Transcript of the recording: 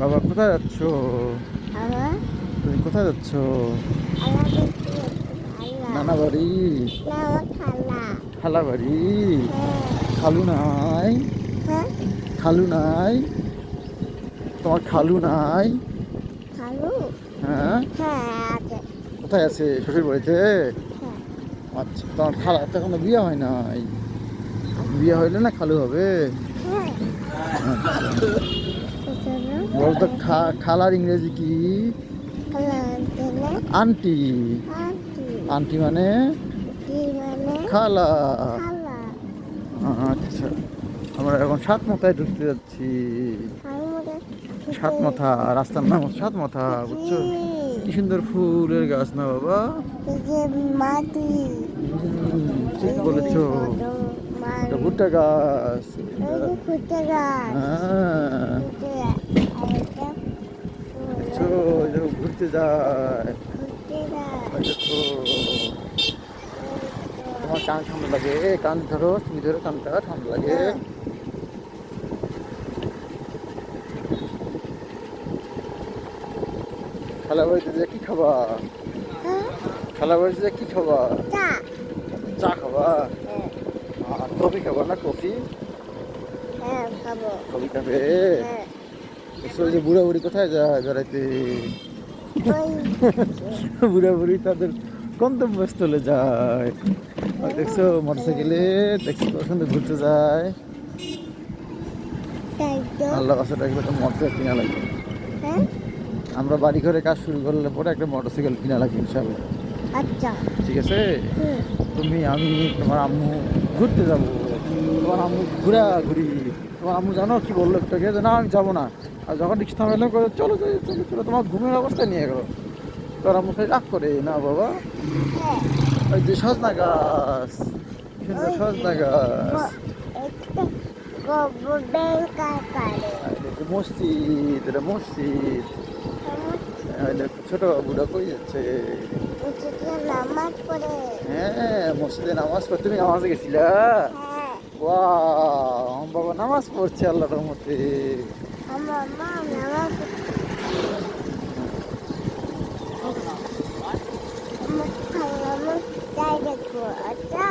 বাবা কোথায় যাচ্ছ? তুমি কোথায় যাচ্ছ? নানা বাড়ি খালা বাড়ি হ্যাঁ খালু নাই। হ্যাঁ খালু নাই। তোমার খালু? নাই হ্যাঁ হ্যাঁ কোথায় আছে শ্বশুর বাড়িতে হ্যাঁ। আচ্ছা তোমার খালা তো এখনও বিয়ে হয় নাই। বিয়ে হইলে না খালু হবে? কোথায় বল তো খা- খালার ইংরেজি কি? আন্টি। আন্টি মানে? খালা। আচ্ছা। আমরা এখন সাত মাথায় ঢুকতে যাচ্ছি। সাত মাথা রাস্তার নাম সাত মাথা বুঝছ? কি সুন্দর ফুলের গাছ না বাবা? ঠিক বলেছ। এটা ভুট্টা গাছ। ফুটে গাছ। হ্যাঁ। ঘুরতে যায় তোমার কান ঠান্ডা লাগে। কান ধরো তুমি ধরো কানটা ঠান্ডা লাগে। খালা বাড়িতে যে কি খাবা? হ্যাঁ? খালা বাড়িতে যে কি খাবা? চা। খাবা? হ্যাঁ কফি খাবা না কফি? হ্যাঁ খাব। কফি খাবে? হ্যাঁ। যে বুড়া বুড়ি কোথায়? যায় বেড়াইতে বুড়া বুড়ি তাদের গন্তব্যস্থলে যায়। আর দেখছ মোটরসাইকেলে দেখছ সুন্দর ঘুরতে যায়। আল্লাহ কাছে একটা মোটরসাইকেল কিনা লাগবে। হ্যাঁ? আমরা বাড়ি ঘরে কাজ শুরু করলে পরে একটা মোটরসাইকেল কিনা লাগবে ইনশাল্লাহ আচ্ছা। ঠিক আছে? তুমি আমি তোমার আম্মু ঘুরতে যাব। তোমার আম্মু ঘুরা ঘুরি। তোমার আম্মু জানো কি বলল একটাকে যে না আমি যাব না। আর যখন রিক্সা থামাইলাম করে চলো যাই চলো চলো তোমার ঘুমের অবস্থা নিয়ে গেলো। তোমার আম্মু খালি রাগ করে না বাবা। ওই যে সজনা গাছ। সুন্দর সজনা গাছ। একটা মসজিদ। মসজিদ। ছোট বাবুটা কই যাচ্ছে? হ্যাঁ মসজিদে নামাজ পড়তে তুমি নামাজে গেছিলা হ্যাঁ বাবা নামাজ পড়ছে আল্লাহ রহমতে আচ্ছা